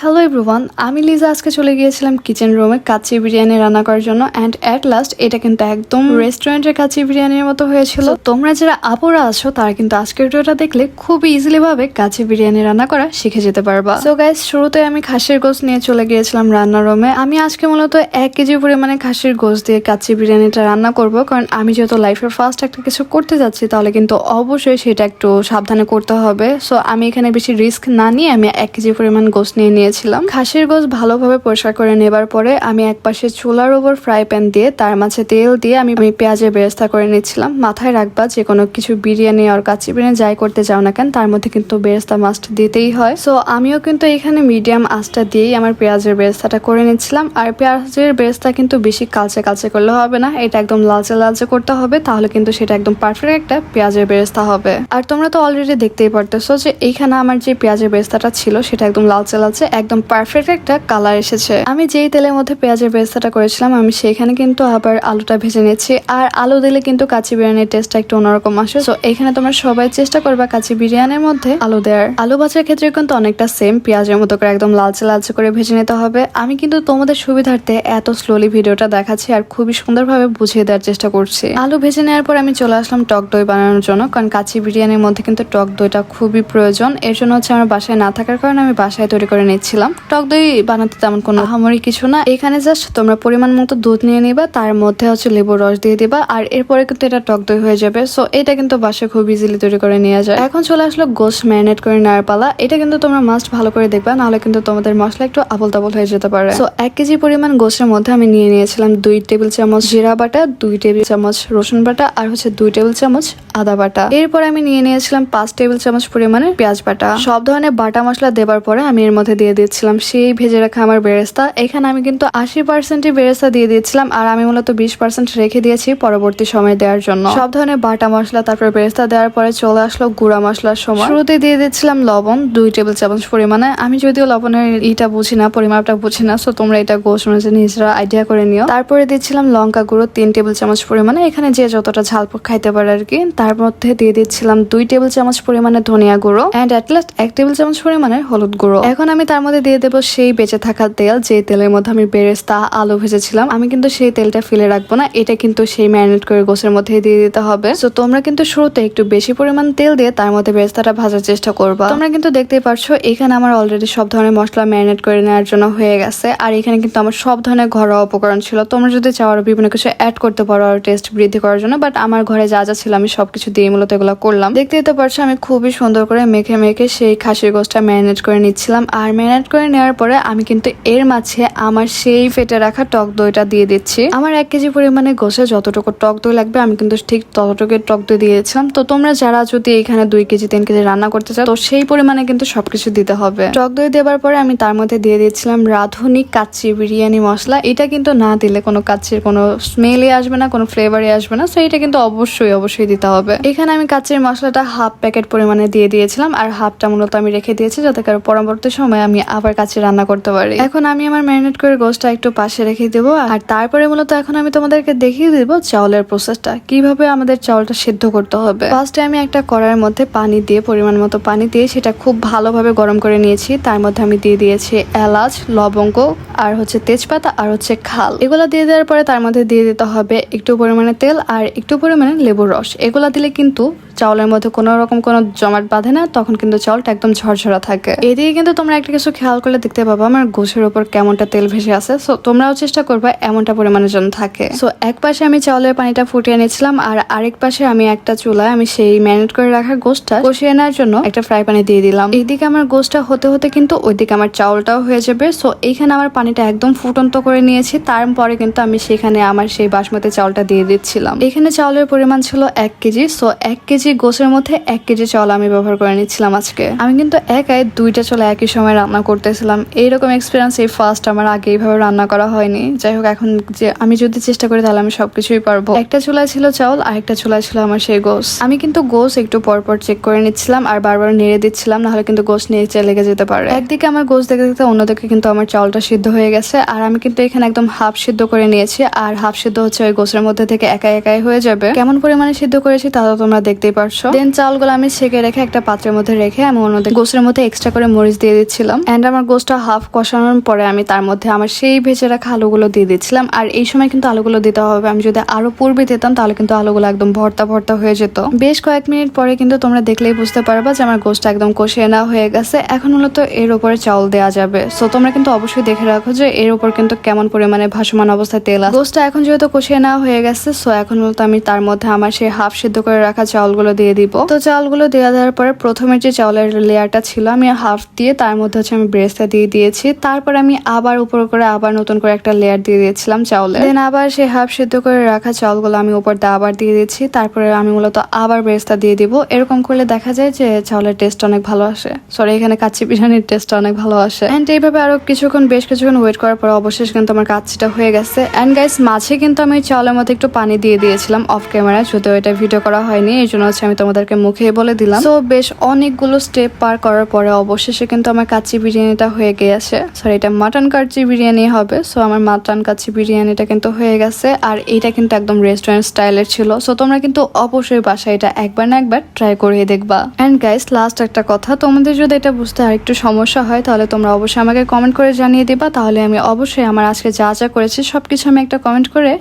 Hello everyone আমি লিজা আজকে চলে গিয়েছিলাম কিচেন রুমে কাচ্চি বিরিয়ানি রান্না করার জন্য অ্যান্ড অ্যাট লাস্ট এটা কিন্তু একদম রেস্টুরেন্টের কাচ্চি বিরিয়ানির মতো হয়েছিল। তোমরা যারা আপুরা আছো তারা কিন্তু আজকের ভিডিওটা দেখলে খুব ইজিলি ভাবে কাচ্চি বিরিয়ানি রান্না করা শিখে যেতে পারবা। সো গাইস শুরুতে আমি খাসির গোস নিয়ে চলে গিয়েছিলাম রান্নার রুমে আমি আজকে মূলত এক কেজি পরিমাণে খাসির গোস দিয়ে কাচ্চি বিরিয়ানিটা রান্না করব কারণ আমি যেহেতু লাইফের ফার্স্ট একটা কিছু করতে যাচ্ছি তাহলে কিন্তু অবশ্যই সেটা একটু সাবধানে করতে হবে। সো আমি এখানে বেশি রিস্ক না নিয়ে আমি এক কেজি পরিমাণ গোস নিয়ে নিয়েছিলাম খাসির গোস ভালোভাবে পরিষ্কার করে নেবার পরে আমি এক পাশে চুলার ওপর ফ্রাই প্যান দিয়ে, তার মাঝে তেল দিয়ে আমি আমি পেঁয়াজের বেরেস্তা করে নিচ্ছিলাম। মাথায় রাখবা যে কোনো কিছু বিরিয়ানি আর কাচ্চি বিরিয়ানি যাই করতে যাও না কেন, তার মধ্যে কিন্তু বেরেস্তা মাস্ট দিতেই হয়। সো আমিও কিন্তু এখানে মিডিয়াম আঁচটা দিয়েই আমার পেঁয়াজের বেরেস্তাটা করে নিচ্ছিলাম। আর পেঁয়াজের বেরেস্তা কিন্তু বেশি কালচে কালচে করলে হবে না, এটা একদম লালচে লালচে করতে হবে, তাহলে কিন্তু সেটা একদম পারফেক্ট একটা পেঁয়াজের বেরেস্তা হবে। আর তোমরা তো অলরেডি দেখতেই পারতেছো যে এইখানে আমার যে পেঁয়াজের বেরেস্তাটা ছিল, সেটা একদম লালচে লালচে একদম পারফেক্ট একটা কালার এসেছে। আমি যেই তেলের মধ্যে পেঁয়াজের বেরেস্তাটা করেছিলাম, আমি সেখানে কিন্তু আবার আলুটা ভেজে নিচ্ছি আর আলু দিলে কিন্তু কাঁচি বিরিয়ানির টেস্টটা একটু অন্যরকম আসে। তো এখানে তোমরা সবাই চেষ্টা করবা কাঁচি বিরিয়ানির মধ্যে আলু দেওয়ার আলু ভাজার ক্ষেত্রে কিন্তু অনেকটা সেম পেঁয়াজের মতো করে একদম লালচে লালচে করে ভেজে নিতে হবে। আমি কিন্তু তোমাদের সুবিধার্থে এত স্লোলি ভিডিওটা দেখাচ্ছি আর খুবই সুন্দরভাবে বুঝিয়ে দেওয়ার চেষ্টা করছি। আলু ভেজে নেওয়ার পর আমি চলে আসলাম টক দই বানানোর জন্য, কারণ কাঁচি বিরিয়ানির মধ্যে কিন্তু টক দইটা খুবই প্রয়োজন। এর জন্য হচ্ছে আমার বাসায় না থাকার কারণে আমি বাসায় তৈরি করে নিচ্ছিলাম টক দই বানাতে তেমন কোনো আহামরি কিছু না। এখানে জাস্ট তোমরা পরিমাণ মতো দুধ নিয়ে নিবা, তার মধ্যে হচ্ছে লেবুর রস দিয়ে দিবা, আর এরপরে কিন্তু এটা টক দই হয়ে যাবে। সো এটা কিন্তু বাসায় খুব ইজিলি তৈরি করে নেওয়া যায়। এখন চলে আসলো গোস ম্যারিনেট করে নেওয়ার পালা। এটা কিন্তু তোমরা মাস্ট ভালো করে দেখবা, নাহলে কিন্তু তোমাদের মশলা একটু আবল তাবল হয়ে যেতে পারে। সো এক কেজি পরিমাণ গোসের মধ্যে আমি নিয়ে নিয়েছিলাম দুই টেবিল চামচ জিরা বাটা, দুই টেবিল চামচ রসুন বাটা, আর হচ্ছে দুই টেবিল চামচ আদা বাটা। এরপর আমি নিয়ে নিয়েছিলাম পাঁচ টেবিল চামচ পরিমাণে পেঁয়াজ বাটা। সব ধরনের বাটা মশলা দেবার পরে আমি এর মধ্যে দিয়ে দিচ্ছিলাম সেই ভেজে রাখা আমার বেরেস্তা। এখানে আমি কিন্তু আশি পার্সেন্টই বেরেস্তা দিয়ে দিয়েছিলাম, আর আমি মূলত বিশ পার্সেন্ট রেখে দিয়েছি পরবর্তী সময় দেওয়ার জন্য। সব ধরনের বাটা মশলা, তারপর বেরেস্তা দেওয়ার পরে চলে আসলো গুঁড়া মশলার সময়। শুরুতে দিয়ে দিচ্ছিলাম লবণ, দুই টেবিল চামচ পরিমাণে। আমি যদিও লবণের ইটা বুঝি না, পরিমাপটা বুঝি না সো তোমরা এটা গোস অনুযায়ী নিজেরা আইডিয়া করে নিও। তারপরে দিচ্ছিলাম লঙ্কা গুঁড়ো, তিন টেবিল চামচ পরিমাণে। এখানে যে যতটা ঝাল খাইতে পারে আর কি, তার মধ্যে দিয়ে দিচ্ছিলাম দুই টেবিল চামচ পরিমাণে ধনিয়া গুঁড়ো অ্যান্ড অ্যাটলাস্ট এক টেবিল চামচ পরিমাণে হলুদ গুঁড়ো। এখন আমি তার মধ্যে দিয়ে দেবো সেই বেঁচে থাকা তেল, যে তেলের মধ্যে আমি বেরেস্তা, আলু ভেজেছিলাম। আমি কিন্তু সেই তেলটা ফেলে রাখব না, এটা কিন্তু সেই ম্যারিনেট করে গোসের মধ্যে দিয়ে দিতে হবে। তো তোমরা কিন্তু শুরুতে একটু বেশি পরিমাণ তেল দিয়ে তার মধ্যে বেরেস্তাটা ভাজার চেষ্টা করবা। তোমরা কিন্তু দেখতেই পারছ, এখানে আমার অলরেডি সব ধরনের মশলা ম্যারিনেট করে নেওয়ার জন্য হয়ে গেছে। আর এখানে কিন্তু আমার সব ধরনের ঘরোয়া উপকরণ ছিল। তোমরা যদি চাও বিভিন্ন কিছু অ্যাড করতে পারো আর টেস্ট বৃদ্ধি করার জন্য বাট আমার ঘরে যা যা ছিল আমি সবকিছু দিয়ে মূলত এগুলো করলাম। দেখতেই তো পারছ, আমি খুবই সুন্দর করে মেখে মেখে সেই খাসির গোষ্ঠটা ম্যারিনেট করে নিচ্ছিলাম। আর ম্যারিনেট করে নেওয়ার পরে আমি কিন্তু এর মাঝে আমার সেই ফেটে রাখা টক দইটা দিয়ে দিচ্ছি। আমার এক কেজি পরিমাণে গোসে যতটুকু টক দই লাগবে, আমি কিন্তু ঠিক ততটুকু টক দই দিয়েছিলাম। তো তোমরা যারা যদি এখানে দুই কেজি, তিন কেজি রান্না করতে চাও, তো সেই পরিমাণে কিন্তু সবকিছু দিতে হবে। টক দই দেওয়ার পরে আমি তার মধ্যে দিয়ে দিয়েছিলাম রাঁধুনি কাচ্চি বিরিয়ানি মশলা। এটা কিন্তু না দিলে কোনো কাচ্চির কোনো স্মেলই আসবে না, কোনো ফ্লেভারই আসবে না। সো এটা কিন্তু অবশ্যই অবশ্যই দিতে হবে। এখানে আমি কাচ্চির মশলাটা হাফ প্যাকেট পরিমাণে দিয়ে দিয়েছিলাম, আর হাফটা মূলত আমি রেখে দিয়েছি যাতে কারও পরবর্তী সময় আমি আবার কাছে রান্না করতে পারি। এখন আমি আমার ম্যারিনেট করে গোসটা একটু পাশে রেখে দেবো। আর তারপরে মূলত এখন আমি তোমাদেরকে দেখিয়ে দেবো চাউলের প্রসেসটা কীভাবে আমাদের চাউলটা সিদ্ধ করতে হবে। ফার্স্টে আমি একটা কড়াইয়ের মধ্যে পানি দিয়ে, পরিমাণ মতো পানি দিয়ে সেটা খুব ভালোভাবে গরম করে নিয়েছি। তার মধ্যে আমি দিয়ে দিয়েছি এলাচ, লবঙ্গ আর হচ্ছে তেজপাতা আর হচ্ছে খাল। এগুলো দিয়ে দেওয়ার পরে তার মধ্যে দিয়ে দিতে হবে একটু পরিমাণে তেল আর একটু পরিমাণে লেবুর রস। এগুলা দিলে কিন্তু চাউলের মধ্যে কোনো রকম কোনো জমাট বাঁধে না, তখন কিন্তু চাউলটা একদম ঝরঝরা থাকে। এদিকে কিন্তু তোমরা একটা কিছু খেয়াল করলে দেখতে পাবো, আমার গোছের উপর কেমনটা তেল ভেসে আছে। সো তোমরাও চেষ্টা করবে এমনটা পরিমাণের জন্য থাকে। সো এক পাশে আমি চাউলের পানিটা ফুটিয়ে নিয়েছিলাম, আর আরেক পাশে আমি একটা চুলায় আমি সেই ম্যারিনেট করে রাখা গোসটা কষিয়ে নেওয়ার জন্য একটা ফ্রাই পানি দিয়ে দিলাম। এইদিকে আমার গোসটা হতে হতে কিন্তু ওইদিকে আমার চাউলটাও হয়ে যাবে। সো এইখানে আমার পানিটা একদম ফুটন্ত করে নিয়েছি, তারপরে কিন্তু আমি সেখানে আমার সেই বাসমতি চাউলটা দিয়ে দিচ্ছিলাম। এখানে চাউলের পরিমাণ ছিল এক কেজি। সো এক কেজি গোসের মধ্যে এক কেজি চাউল আমি ব্যবহার করে নিচ্ছিলাম আজকে। আমি কিন্তু একাই দুইটা চাউল একই সময় রান্না করতেছিলাম। এইরকম এক্সপিরিয়েন্স এই ফার্স্ট আমার আগে এইভাবে রান্না করা হয়নি। যাই হোক, এখন যে আমি যদি চেষ্টা করি তাহলে আমি সবকিছুই পারব। একটা চুলায় ছিল চাউল আর একটা চুলায় ছিল আমার সেই গোস। আমি কিন্তু গোস একটু পরপর চেক করে নিচ্ছিলাম আর বারবার নেড়ে দিচ্ছিলাম, নাহলে কিন্তু গোস নিচে লেগে যেতে পারে। একদিকে আমার গোস দেখতে দেখতে অন্যদিকে কিন্তু আমার চাউলটা সিদ্ধ হয়ে গেছে আর আমি কিন্তু এখানে একদম হাফ সিদ্ধ করে নিয়েছি। আর হাফ সিদ্ধ হচ্ছে ওই গোসের মধ্যে থেকে একাই একাই হয়ে যাবে। কেমন পরিমাণে সিদ্ধ করেছি তা তো তোমরা দেখতেই পারছ? দেন চাউলগুলো আমি ছেঁকে রেখে একটা পাত্রের মধ্যে রেখে আমি ওর মধ্যে গোসের মধ্যে এক্সট্রা করে মরিচ দিয়ে দিচ্ছিলাম। এন্ড আমার গোসটা হাফ কষানোর পরে আমি তার মধ্যে আমার সেই ভেজে রাখা আলুগুলো দিয়ে দিচ্ছিলাম। আর এই সময় কিন্তু আলুগুলো দিতে হবে। আমি যদি আরও পূর্বে দিতাম, তাহলে কিন্তু আলুগুলো একদম ভর্তা ভর্তা হয়ে যেত। বেশ কয়েক মিনিট পরে কিন্তু তোমরা দেখলেই বুঝতে পারবা যে আমার গোসটা একদম কষিয়ে নেওয়া হয়ে গেছে। এখন মূলত এর উপরে চাউল দেওয়া যাবে। সো তোমরা কিন্তু অবশ্যই দেখে রাখো যে এর উপর কিন্তু কেমন পরিমাণে ভাসমান অবস্থায় তেল আছে। গোসটা এখন যেহেতু কষিয়ে নেওয়া হয়ে গেছে সো এখন মূলত আমি তার মধ্যে আমার সেই হাফ সিদ্ধ করে রাখা চাউলগুলো দিয়ে দিব। তো চাউলগুলো দেওয়া দেওয়ার পরে প্রথমে যে চাউলের লেয়ারটা ছিল, আমি হাফ দিয়ে তার মধ্যে হচ্ছে আমি ব্রেস্টটা দিয়ে দিয়েছি। তারপর আমি আবার উপর করে আবার নতুন করে একটা লেয়ার দিয়ে দিয়েছিলাম চাউলে দেন আবার সেই হাফ সিদ্ধ করে রাখা চাউলগুলো আমি উপর দিয়ে আবার দিয়ে দিচ্ছি তারপরে আমি মূলত আবার ব্রেস্টটা দিয়ে দিব। এরকম করলে দেখা যায় যে চাউলের টেস্ট অনেক ভালো আসে। সরি এখানে কাচ্চি বিরিয়ানির টেস্ট অনেক ভালো আসে। এন্ড এইভাবে আরও কিছুক্ষণ, বেশ কিছুক্ষণ ওয়েট করার পর অবশেষ কিন্তু আমার কাচ্চিটা হয়ে গেছে। এন্ড গাইস মাঝে কিন্তু আমি চাউলের মধ্যে একটু পানি দিয়ে দিয়েছিলাম অফ ক্যামেরা যদিও এটা ভিডিও করা হয়নি, এই জন্য হচ্ছে আমি তোমাদেরকে মুখে বলে দিলাম। তো বেশ অনেকগুলো স্টেপ পার করার পরে অবশেষে কিন্তু আমার কাচ্চি বিরিয়ানিটা হয়ে গিয়েছে। সরি এটা মাটন কাচ্চি বিরিয়ানি হবে। সো আমার মাটন কাচ্চি বিরিয়ানিটা কিন্তু হয়ে গেছে। আর এটা কিন্তু একদম রেস্টুরেন্ট স্টাইলের ছিল। সো তোমরা কিন্তু অবশ্যই বাসায় এটা একবার না একবার ট্রাই করে দেখবা। অ্যান্ড গাইস লাস্ট একটা কথা, তোমাদের যদি এটা বুঝতে আর একটু সমস্যা হয়, তাহলে তোমরা অবশ্যই আমাকে কমেন্ট করে জানিয়ে দিবা। তাহলে আমি অবশ্যই আমার আজকে যা যা করেছি, সবকিছু আমি একটা কমেন্ট করে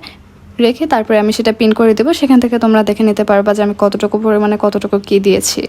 রেখে তারপরে আমি সেটা পিন করে দেবো। সেখান থেকে তোমরা দেখে নিতে পারবা যে আমি কতটুকু পরিমাণে কতটুকু কী দিয়েছি।